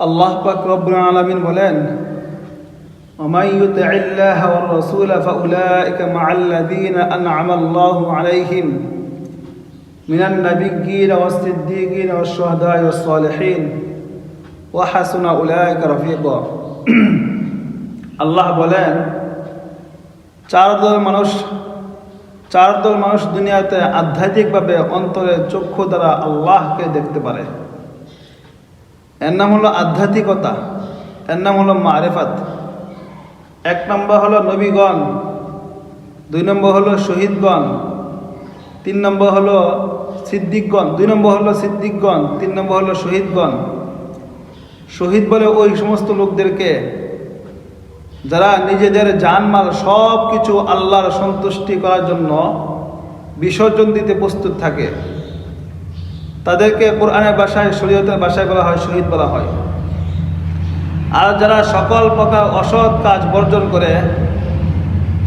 আল্লাহ পাক রব্বুল আলামিন বলেন ومن يطع الله والرسول فأولئك مع الذين أنعم الله عليهم من النبيين والصديقين والشهداء والصالحين وحسن أولئك رفيقا আল্লাহ বলেন চার দল মানুষ চার দল মানুষ দুনিয়াতে আধ্যাত্মিকভাবে অন্তরে চক্ষু দ্বারা আল্লাহকে দেখতে পারে এর নাম হলো আধ্যাত্মিকতা, এর নাম হলো মারেফাত। এক নম্বর হলো নবীগণ, দুই নম্বর হলো শহীদগণ, তিন নম্বর হলো সিদ্দিকগণ, দুই নম্বর হলো সিদ্দিকগণ, তিন নম্বর হলো শহীদগণ। শহীদ বলে ওই সমস্ত লোকদেরকে যারা নিজেদের জানমাল সব কিছু আল্লাহর সন্তুষ্টি করার জন্য বিসর্জন দিতে প্রস্তুত থাকে। তাদেরকে কোরআনের ভাষায়, শরীয়তের ভাষায় বলা হয়, শহীদ বলা হয়। আর যারা সকল প্রকার অসৎ কাজ বর্জন করে,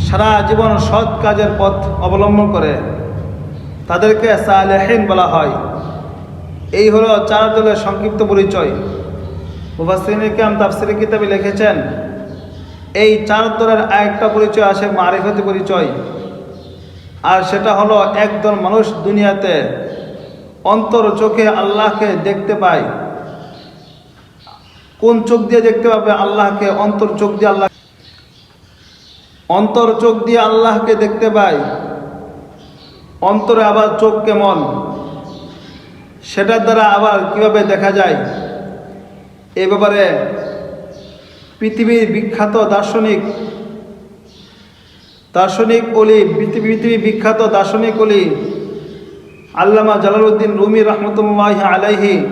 সারা জীবন সৎ কাজের পথ অবলম্বন করে, তাদেরকে সালেহীন বলা হয়। এই হলো চার দলের সংক্ষিপ্ত পরিচয়। মুফাসিন কাম তাফসির কিতাবে লিখেছেন, এই চার দলের আরেকটা পরিচয় আছে মারিফতি পরিচয়। আর সেটা হলো একদল মানুষ দুনিয়াতে অন্তর চোখে আল্লাহকে দেখতে পায়। কোন চোখ দিয়ে দেখতে পাবে? আল্লাহকে অন্তর চোখ দিয়ে আল্লাহ অন্তর চোখ দিয়ে আল্লাহকে দেখতে পায়। অন্তরে আবার চোখ কেমন? সেটার দ্বারা আবার কীভাবে দেখা যায়? এ ব্যাপারে পৃথিবীর বিখ্যাত দার্শনিক দার্শনিক অলি পৃথিবী বিখ্যাত দার্শনিক অলি আল্লামা জালালউদ্দিন রুমি রহমতুল্লাহ আলাইহি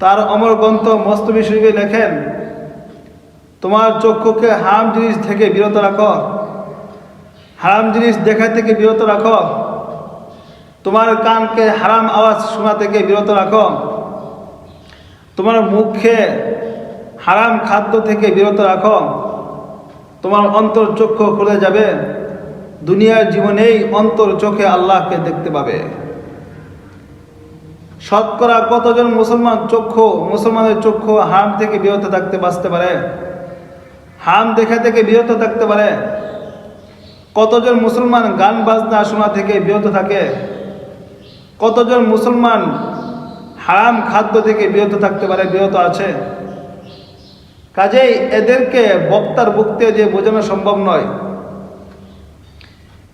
তার অমর গ্রন্থ মস্তবি শরীফে লেখেন, তোমার চক্ষুকে হারাম জিনিস থেকে বিরত রাখো। হারাম জিনিস দেখা থেকে বিরত রাখো। তোমার কানকে হারাম আওয়াজ শোনা থেকে বিরত রাখো। তোমার মুখে হারাম খাদ্য থেকে বিরত রাখো। তোমার অন্তর চক্ষু খুলে যাবে। দুনিয়ার জীবনেই অন্তর চোখে আল্লাহকে দেখতে পাবে। শতকরা কতজন মুসলমান চক্ষু, মুসলমানের চক্ষু হাম থেকে বিরত থাকতে বাঁচতে পারে? হাম দেখা থেকে বিরত থাকতে পারে? কতজন মুসলমান গান বাজনা শোনা থেকে বিরত থাকে? কতজন মুসলমান হারাম খাদ্য থেকে বিরত থাকতে পারে, বিরত আছে? কাজেই এদেরকে বক্তার বুকতে যে বোঝানো সম্ভব নয়।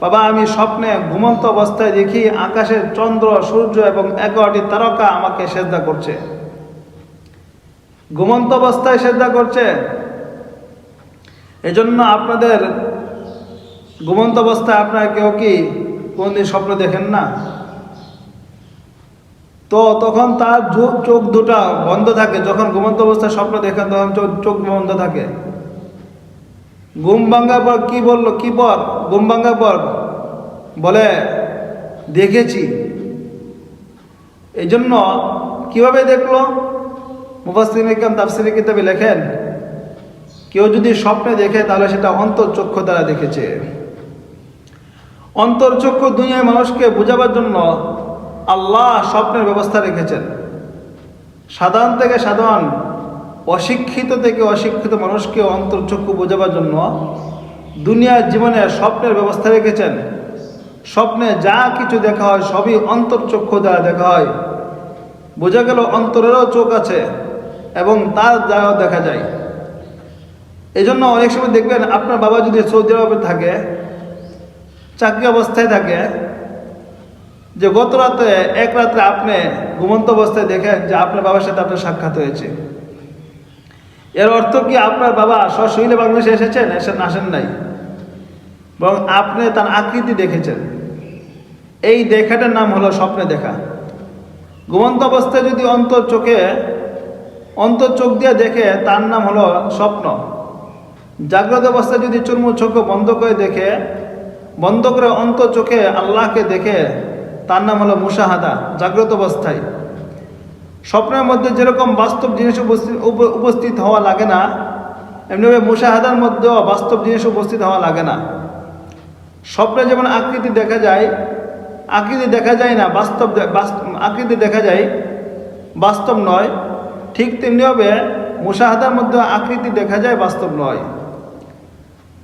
বাবা, আমি স্বপ্নে ঘুমন্ত অবস্থায় দেখি আকাশের চন্দ্র, সূর্য এবং এগারোটি তারকা আমাকে সেদ্ধা করছে। ঘুমন্ত অবস্থায় সেদ্ধা করছে। এজন্য আপনাদের ঘুমন্ত অবস্থায় আপনারা কেউ কি কোনদিন স্বপ্ন দেখেন না? তো তখন তার চোখ দুটা বন্ধ থাকে। যখন ঘুমন্ত অবস্থায় স্বপ্ন দেখেন, তখন চোখ বন্ধ থাকে। ঘুম ভাঙ্গার পর কি বলল? কি পর? ঘুম ভাঙ্গার পর? বলে, দেখেছি। এই জন্য কীভাবে দেখল? মুফাসিন ইকাম তাফসির কিতাবে লেখেন, কেউ যদি স্বপ্নে দেখে, তাহলে সেটা অন্তর্চক্ষু দ্বারা দেখেছে। অন্তর্চক্ষু দুনিয়ায় মানুষকে বোঝাবার জন্য আল্লাহ স্বপ্নের ব্যবস্থা রেখেছেন। সাধারণ থেকে সাধারণ অশিক্ষিত থেকে অশিক্ষিত মানুষকে অন্তর্চক্ষু বোঝাবার জন্য দুনিয়ার জীবনে স্বপ্নের ব্যবস্থা রেখেছেন। স্বপ্নে যা কিছু দেখা হয় সবই অন্তর্চক্ষু দ্বারা দেখা হয়। বোঝা গেল অন্তরেরও চোখ আছে এবং তার দ্বারাও দেখা যায়। এই জন্য অনেক সময় দেখবেন আপনার বাবা যদি সৌদি আরবে থাকে, চাকরি অবস্থায় থাকে, যে গত রাতে, এক রাত্রে আপনি ঘুমন্ত অবস্থায় দেখেন যে আপনার বাবার সাথে আপনার সাক্ষাৎ হয়েছে। এর অর্থ কি আপনার বাবা সশৈলে বাংলাদেশে এসেছেন? এসে আসেন নাই। বরং আপনি তার আকৃতি দেখেছেন। এই দেখাটার নাম হলো স্বপ্নে দেখা। ঘুমন্ত অবস্থায় যদি অন্তর চোখে, অন্তর চোখ দিয়ে দেখে, তার নাম হলো স্বপ্ন। জাগ্রত অবস্থায় যদি চুরমু চোখ বন্ধ করে দেখে, বন্ধ করে অন্তর চোখে আল্লাহকে দেখে, তার নাম হলো মুসাহাদা জাগ্রত অবস্থায়। স্বপ্নের মধ্যে যেরকম বাস্তব জিনিস উপস্থিত হওয়া লাগে না, এমনিভাবে মুশাহাদার মধ্যেও বাস্তব জিনিস উপস্থিত হওয়া লাগে না। স্বপ্নে যেমন আকৃতি দেখা যায়, আকৃতি দেখা যায় না, বাস্তব আকৃতি দেখা যায়, বাস্তব নয়, ঠিক তেমনিভাবে মুশাহাদার মধ্যে আকৃতি দেখা যায়, বাস্তব নয়।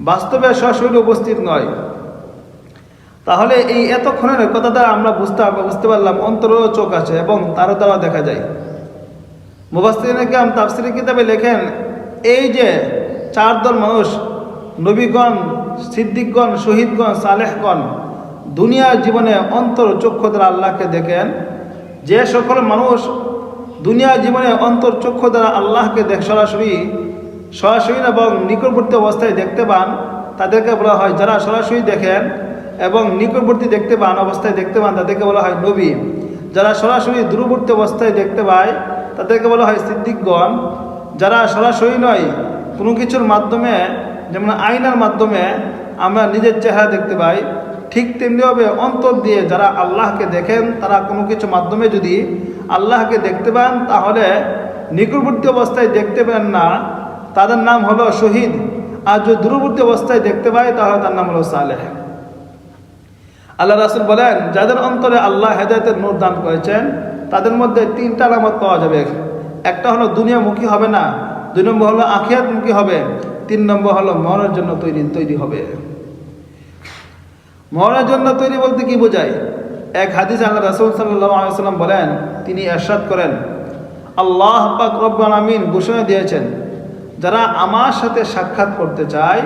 বাস্তবে সরাসরি উপস্থিত নয়। তাহলে এই এতক্ষণের কথাটা আমরা বুঝতে বুঝতে পারলাম, অন্তরেও চোখ আছে এবং তারও দ্বারা দেখা যায়। মুবাস্তিনে কাম তাফসিরি কিতাবে লেখেন, এই যে চার দল মানুষ, নবীগণ, সিদ্দিকগণ, শহীদগণ, সালেহগণ, দুনিয়ার জীবনে অন্তর চক্ষু দ্বারা আল্লাহকে দেখেন, যে সকল মানুষ দুনিয়ার জীবনে অন্তর চক্ষু দ্বারা আল্লাহকে দেখ, সরাসরি সরাসরি এবং নিকটবর্তী অবস্থায় দেখতে পান, তাদেরকে বলা হয়, যারা সরাসরি দেখেন এবং নিকটবর্তী দেখতে পান, অবস্থায় দেখতে পান, তাদেরকে বলা হয় নবী। যারা সরাসরি দূরবর্তী অবস্থায় দেখতে পায়, তাদেরকে বলা হয় সিদ্দিকগণ। যারা সরাসরি নয়, কোনো কিছুর মাধ্যমে, যেমন আইনার মাধ্যমে আমরা নিজের চেহারা দেখতে পাই, ঠিক তেমনিভাবে অন্তর দিয়ে যারা আল্লাহকে দেখেন, তারা কোনো কিছু মাধ্যমে যদি আল্লাহকে দেখতে পান, তাহলে নিকটবর্তী অবস্থায় দেখতে পান না, তাদের নাম হলো শহীদ। আর যদি দূরবর্তী অবস্থায় দেখতে পায়, তাহলে তার নাম হলো সালেহ। আল্লাহ রাসুল বলেন, যাদের অন্তরে আল্লাহ হেদায়তের নূর দান করেছেন, তাদের মধ্যে তিনটা আলামত পাওয়া যাবে। একটা হলো দুনিয়ামুখী হবে না, দুই নম্বর হলো আখিয়াতমুখী হবে, তিন নম্বর হলো মরণের জন্য তৈরি তৈরি হবে। মরণের জন্য তৈরি বলতে কি বোঝায়? এক হাদিস আল্লাহ রাসুল সাল্লাম বলেন, তিনি এরশাদ করেন, আল্লাহ পাক রব্বান আমিন ঘোষণা দিয়েছেন, যারা আমার সাথে সাক্ষাৎ করতে চায়,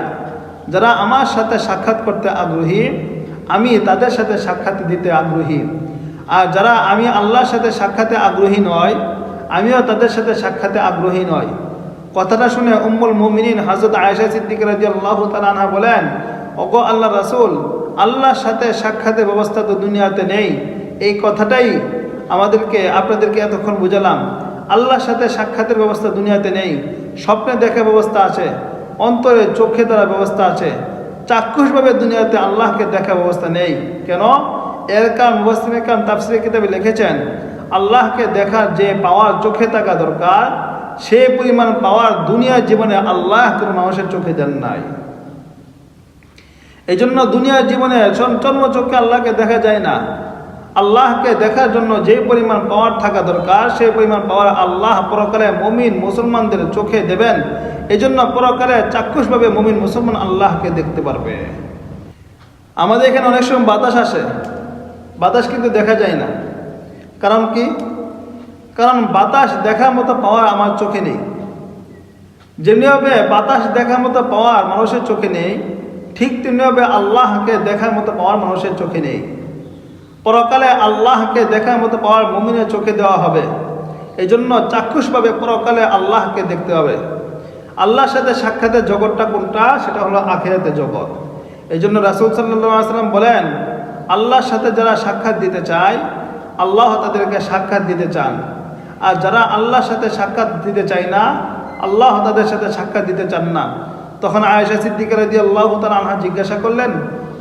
যারা আমার সাথে সাক্ষাৎ করতে আগ্রহী আমি তাদের সাথে সাক্ষাৎ দিতে আগ্রহী। আর যারা আমি আল্লাহর সাথে সাক্ষাতে আগ্রহী নয়, আমিও তাদের সাথে সাক্ষাতে আগ্রহী নয় কথাটা শুনে উম্মুল মুমিনিন হজরত আয়েশা সিদ্দিক রাজি আল্লাহ তালানহা বলেন, ওগো আল্লাহ রাসুল, আল্লাহর সাথে সাক্ষাতের ব্যবস্থা তো দুনিয়াতে নেই। এই কথাটাই আমাদেরকে, আপনাদেরকে এতক্ষণ বুঝালাম। আল্লাহর সাথে সাক্ষাতের ব্যবস্থা দুনিয়াতে নেই। স্বপ্নে দেখার ব্যবস্থা আছে। অন্তরে চোখে দ্বারা ব্যবস্থা আছে। চাক্ষুষভাবে দুনিয়াতে আল্লাহকে দেখা ব্যবস্থা নেই। কেন? এর কারণ মুবাসিমের কারণ তাফসিরের কিতাবে লিখেছেন, আল্লাহকে দেখার যে পাওয়ার চোখে থাকা দরকার, সে পরিমাণ পাওয়ার দুনিয়ার জীবনে আল্লাহ কোনো মানুষের চোখে দেন নাই। এই জন্য দুনিয়ার জীবনে চন্ম চোখে আল্লাহকে দেখা যায় না। আল্লাহকে দেখার জন্য যে পরিমাণ পাওয়ার থাকা দরকার সেই পরিমাণ পাওয়ার আল্লাহ পরকালে মমিন মুসলমানদের চোখে দেবেন। এই জন্য পরকালে চাক্ষুষভাবে মমিন মুসলমান আল্লাহকে দেখতে পারবে। আমাদের এখানে অনেক সময় বাতাস আসে। বাতাস কিন্তু দেখা যায় না। কারণ কি? কারণ বাতাস দেখার মতো পাওয়ার আমার চোখে নেই। যেমনিভাবে বাতাস দেখার মতো পাওয়ার মানুষের চোখে নেই, ঠিক তেমনিভাবে আল্লাহকে দেখার মতো পাওয়ার মানুষের চোখে নেই। পরকালে আল্লাহকে দেখার মতো পাওয়ার মমিনের চোখে দেওয়া হবে। এই জন্য চাক্ষুষভাবে পরকালে আল্লাহকে দেখতে হবে। আল্লাহর সাথে সাক্ষাতের জগৎটা কোনটা? সেটা হলো আখেরাতের জগৎ। এই জন্য রাসুল সাল্লাম বলেন, আল্লাহর সাথে যারা সাক্ষাৎ দিতে চায়, আল্লাহ তাদেরকে সাক্ষাৎ দিতে চান। আর যারা আল্লাহর সাথে সাক্ষাৎ দিতে চায় না, আল্লাহ তাদের সাথে সাক্ষাৎ দিতে চান না। তখন আয়েশা সিদ্দিকার দিয়ে আল্লাহ তালা আনহা জিজ্ঞাসা করলেন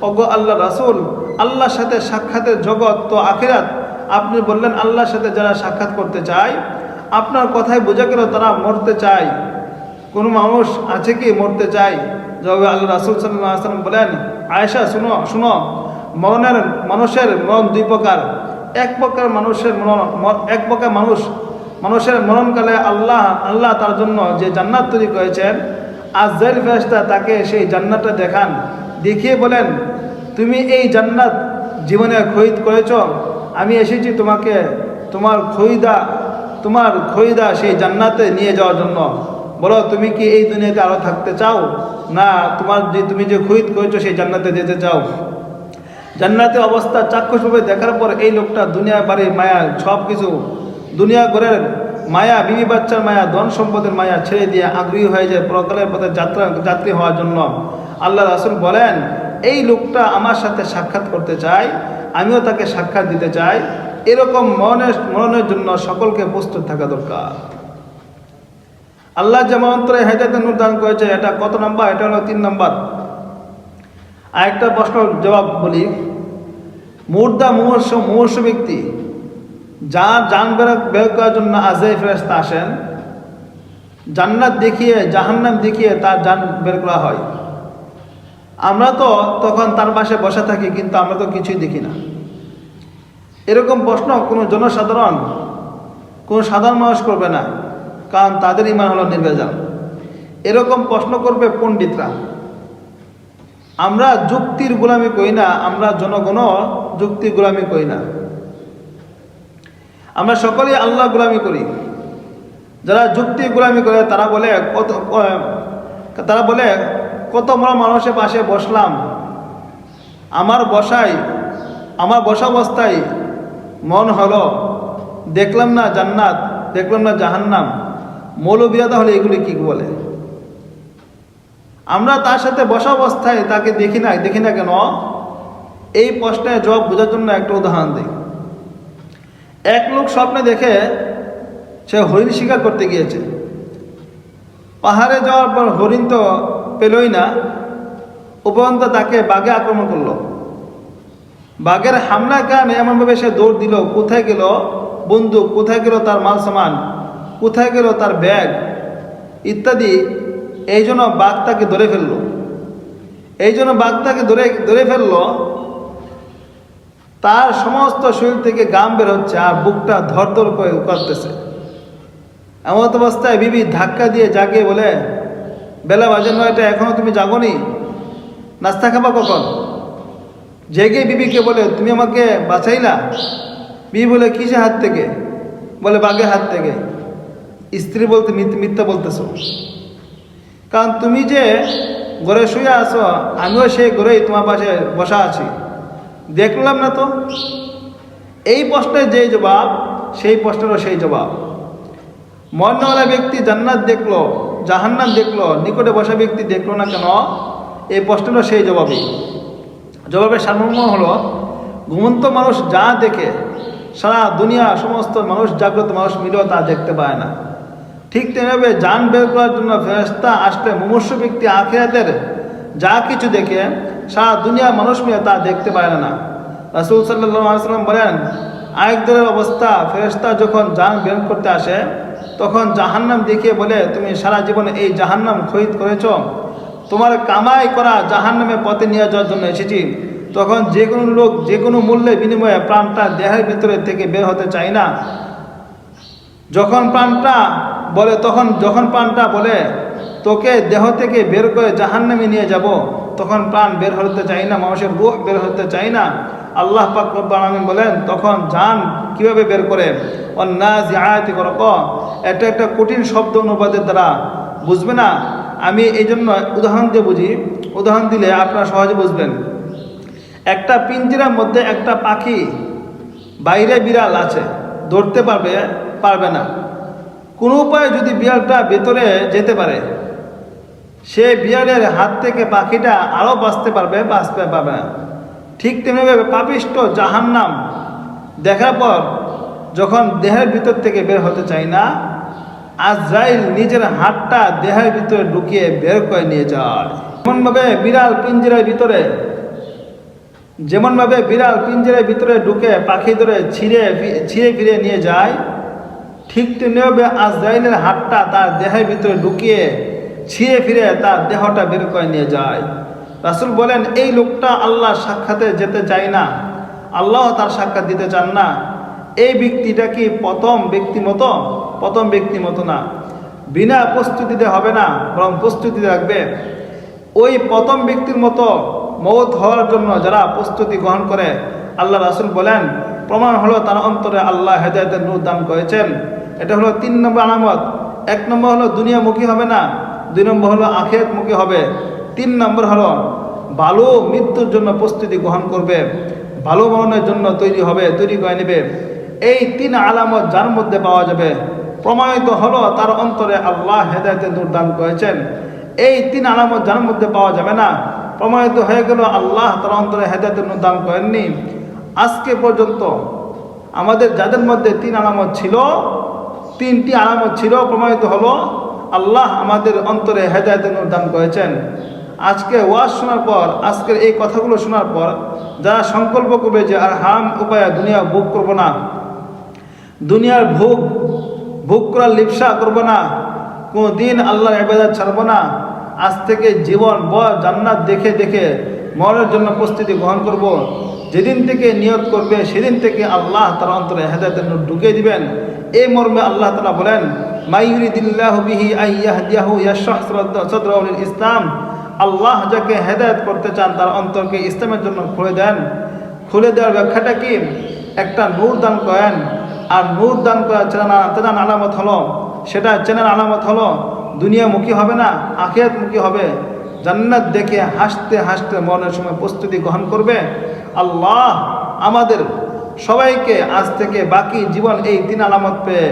অগো আল্লাহ রাসুল আল্লাহর সাথে সাক্ষাতের জগৎ তো আখেরাত। আপনি বললেন, আল্লাহর সাথে যারা সাক্ষাৎ করতে চায়, আপনার কথায় বোঝা গেল তারা মরতে চায়। কোনো মানুষ আছে কি মরতে চায়? জবাবে আল্লাহ রাসুল সাল্লাহ আসলাম বলেন, আয়েশা, শুনো শুনো, মরণের মানুষের মরণ দুই প্রকার। এক প্রকার মানুষের মরণ এক প্রকার মানুষ, মানুষের মরণকালে আল্লাহ আল্লাহ তার জন্য যে জান্নাত তৈরি করেছেন আজরাইল ফেরেশতা তাকে সেই জান্নাতটা দেখান। দেখিয়ে বলেন তুমি এই জান্নাত জীবনে খরিদ করেছ, আমি এসেছি তোমাকে, তোমার খরিদা তোমার খরিদা সেই জান্নাতে নিয়ে যাওয়ার জন্য। বলো, তুমি কি এই দুনিয়াতে আরও থাকতে চাও? না, তোমার যে, তুমি যে খরিদ করেছ সেই জান্নাতে যেতে চাও। জান্নাতের অবস্থা চাক্ষুষভাবে দেখার পর এই লোকটা দুনিয়া বাড়ির মায়া সব কিছু দুনিয়া ঘরের মায়া, বিবি বাচ্চার মায়া, ধন সম্পদের মায়া ছেড়ে দিয়ে আগ্রহী হয়ে যায় পরকালের পথে যাত্রা, যাত্রী হওয়ার জন্য। আল্লাহ রাসুল বলেন এই লোকটা আমার সাথে সাক্ষাৎ করতে চায়, আমিও তাকে সাক্ষাৎ দিতে চাই। এরকম মরণের মরণের জন্য সকলকে প্রস্তুত থাকা দরকার। আল্লাহ যেমন অন্তরে হেদায়তের নূর দান করেছে, এটা কত নম্বর? এটা হলো তিন নম্বর। আরেকটা প্রশ্ন জবাব বলি। মুর্দা মুমর্ষ মুমর্ষ ব্যক্তি, যার যান বের করার জন্য আজই ফেরেস্তা আসেন, জান্নাত দেখিয়ে, জাহান্নাম দেখিয়ে তার যান বের করা হয়। আমরা তো তখন তার পাশে বসে থাকি, কিন্তু আমরা তো কিছুই দেখি না। এরকম প্রশ্ন কোনো জনসাধারণ, কোনো সাধারণ মানুষ করবে না, কারণ তাদের ইমান হলো নির্বেজাল এরকম প্রশ্ন করবে পণ্ডিতরা। আমরা যুক্তির গোলামি করি না, আমরা জনগণ যুক্তির গোলামি করি না। আমরা সকলেই আল্লাহ গোলামি করি। যারা যুক্তি গোলামি করে, তারা বলে, কত তারা বলে কত আমরা মানুষের পাশে বসলাম? আমার বসাই আমার বসা অবস্থায় মন হলো, দেখলাম না জান্নাত, দেখলাম না জাহান্নাম। মৌলবিয়াদা হলে এগুলি কি বলে? আমরা তার সাথে বসা অবস্থায় তাকে দেখি না দেখি না কেন? এই প্রশ্নের জবাব বোঝার জন্য একটা উদাহরণ দিই। এক লোক স্বপ্নে দেখে সে হরিণ শিকার করতে গিয়েছে। পাহাড়ে যাওয়ার পর হরিণ তো পেলই না, উপরন্ত তাকে বাঘে আক্রমণ করল। বাঘের হামলার কারণে এমনভাবে সে দৌড় দিল, কোথায় গেল বন্দুক, কোথায় গেল তার মাল সামান, কোথায় গেল তার ব্যাগ ইত্যাদি, এই জন্য বাঘ তাকে ধরে ফেলল। এই জন্য বাঘ তাকে ধরে ধরে ফেলল। তার সমস্ত শরীর থেকে গাম বের হচ্ছে আর বুকটা ধরধর করে করতেছে এমন অবস্থায় বিবি ধাক্কা দিয়ে জাগে বলে বেলা বাজে নয়টা, এখনও তুমি জাগনি? নাস্তা খাবা কখন? জেগে বিবিকে বলে, তুমি আমাকে বাঁচাইলা? বিবি বলে কিসে হাত থেকে? বলে, বাঘের হাত থেকে। স্ত্রী বলতে, মিথ- মিথ্যা বলতেছো। কারণ তুমি যে ঘরে শুয়ে আসো আমিও সেই ঘরেই তোমার পাশে বসা আছি। দেখলাম না তো? এই প্রশ্নের যেই জবাব, সেই প্রশ্নেরও সেই জবাব। মরণওয়ালা ব্যক্তি জান্নাত দেখল। জাহান্নাম দেখল, নিকটে বসা ব্যক্তি দেখল না কেন? এই প্রশ্নেরও সেই জবাবই জবাবের সারমর্ম হলো, ঘুমন্ত মানুষ যা দেখে, সারা দুনিয়া সমস্ত মানুষ, জাগ্রত মানুষ মিলেও তা দেখতে পায় না। ঠিক তেমনিভাবে যান বের করার জন্য ফেরস্তা আসলে মুমূর্ষ ব্যক্তি আখিরাতের যা কিছু দেখে, সারা দুনিয়া মানুষ মিলে তা দেখতে পায় না। রাসুল সাল্লাম বলেন, আরেক দলের অবস্থা ফেরস্তা যখন যান বের করতে আসে তখন জাহান্নাম দেখিয়ে বলে, তুমি সারা জীবনে এই জাহান্নাম খরিদ করেছ? তোমার কামাই করা জাহান্নামে পথে নিয়ে যাওয়ার জন্য এসেছি। তখন যে কোনো লোক যে কোনো মূল্যের বিনিময়ে প্রাণটা দেহের ভিতরে থেকে বের হতে চায় না। যখন প্রাণটা বলে, তখন যখন প্রাণটা বলে, তোকে দেহ থেকে বের করে জাহান্নামে নিয়ে যাব, তখন প্রাণ বের হতে চাই না, মানুষের রুহ বের হতে চাই না। আল্লাহ পাক রব্বুল বলেন, তখন জান কীভাবে বের করে? অন্যাজ আয়াতি করক এটা একটা কঠিন শব্দ অনুবাদের দ্বারা। বুঝবে না? আমি এই জন্য উদাহরণ দিয়ে বুঝি। উদাহরণ দিলে আপনারা সহজে বুঝবেন। একটা পিঞ্জিরার মধ্যে একটা পাখি বাইরে বিড়াল আছে, ধরতে পারবে পারবে না। কোনো উপায়ে যদি বিড়ালটা ভেতরে যেতে পারে, সে বিড়ালের হাত থেকে পাখিটা আরও বাঁচতে পারবে বাঁচতে পারবে না। ঠিক তেমনিভাবে পাপিষ্ট জাহান্নাম দেখার পর যখন দেহের ভিতর থেকে বের হতে চায় না, আজরাইল নিজের হাতটা দেহের ভিতরে ঢুকিয়ে বের করে নিয়ে যায়। এমনভাবে বিড়াল পিঞ্জিরের ভিতরে, যেমনভাবে বিড়াল পিঞ্জের ভিতরে ঢুকে পাখি ধরে ছিঁড়ে ছিঁড়ে ফিরে নিয়ে যায়, ঠিক তেমনিভাবে আজরাইলের হাতটা তার দেহের ভিতরে ঢুকিয়ে ছিঁড়ে ফিরে তার দেহটা বের করে নিয়ে যায়। রাসুল বলেন, এই লোকটা আল্লাহ সাক্ষাতে যেতে চায় না। আল্লাহ তার সাক্ষাৎ দিতে চান না। এই ব্যক্তিটা কি প্রথম ব্যক্তি মতো? প্রথম ব্যক্তি মতো না। বিনা প্রস্তুতিতে হবে না, বরং প্রস্তুতি রাখবে। ওই প্রথম ব্যক্তির মতো মৌত হওয়ার জন্য যারা প্রস্তুতি গ্রহণ করে, আল্লাহ রাসুল বলেন, প্রমাণ হলো তার অন্তরে আল্লাহ হেদায়তের নূর দান করেছেন। এটা হলো তিন নম্বর আলামত। এক নম্বর হলো দুনিয়ামুখী হবে না, দুই নম্বর হলো আখেরাতমুখী হবে। তিন নম্বর হলো ভালো মৃত্যুর জন্য প্রস্তুতি গ্রহণ করবে, ভালো মরণের জন্য তৈরি হবে, তৈরি করে নেবে। এই তিন আলামত যার মধ্যে পাওয়া যাবে? প্রমাণিত হলো তার অন্তরে আল্লাহ হেদায়তের নূর দান করেছেন। এই তিন আলামত যার মধ্যে পাওয়া যাবে না? প্রমাণিত হয়ে গেল আল্লাহ তার অন্তরে হেদায়তের নূর দান করেননি। আজকে পর্যন্ত আমাদের যাদের মধ্যে তিন আলামত ছিল, তিনটি আলামত ছিল, প্রমাণিত হলো আল্লাহ আমাদের অন্তরে হেদায়তের নূর দান করেছেন। আজকে ওয়াজ শোনার পর, আজকের এই কথাগুলো শোনার পর, যারা সংকল্প করবে যে আর হাম উপায়ে দুনিয়া ভোগ করব না, দুনিয়ার ভোগ ভোগ করার লিপসা করব না কোনো দিন আল্লাহর এবাদত ছাড়বো না, আজ থেকে জীবন ব জান্নাত দেখে দেখে মরণের জন্য প্রস্তুতি গ্রহণ করব। যেদিন থেকে নিয়ত করবে, সেদিন থেকে আল্লাহ তার অন্তরে হেদায়তের নূর ঢুকিয়ে দিবেন এই মর্মে আল্লাহ তালা বলেন মাইরিদিল্লাহ বিহি আইয়াহদিয়াহু ইয়াশরাহ সদরুল ইসলাম আল্লাহ যাকে হেদায়ত করতে চান, তার অন্তরকে ইসলামের জন্য খুলে দেন। খুলে দেওয়ার ব্যাখ্যাটা কি? একটা নূর দান করেন। আর নূর দান করা চেনা চেনার আলামত হলো, সেটা চেনার আলামত হলো, দুনিয়ামুখী হবে না, আখিরাতমুখী হবে। জান্নাত দেখে হাসতে হাসতে মরণের সময় প্রস্তুতি গ্রহণ করবে। আল্লাহ আমাদের সবাইকে আজ থেকে বাকি জীবন এই তিন আলামত পেয়ে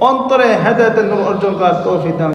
অন্তরে হেদায়তের নূর অর্জন করার তৌফিক দান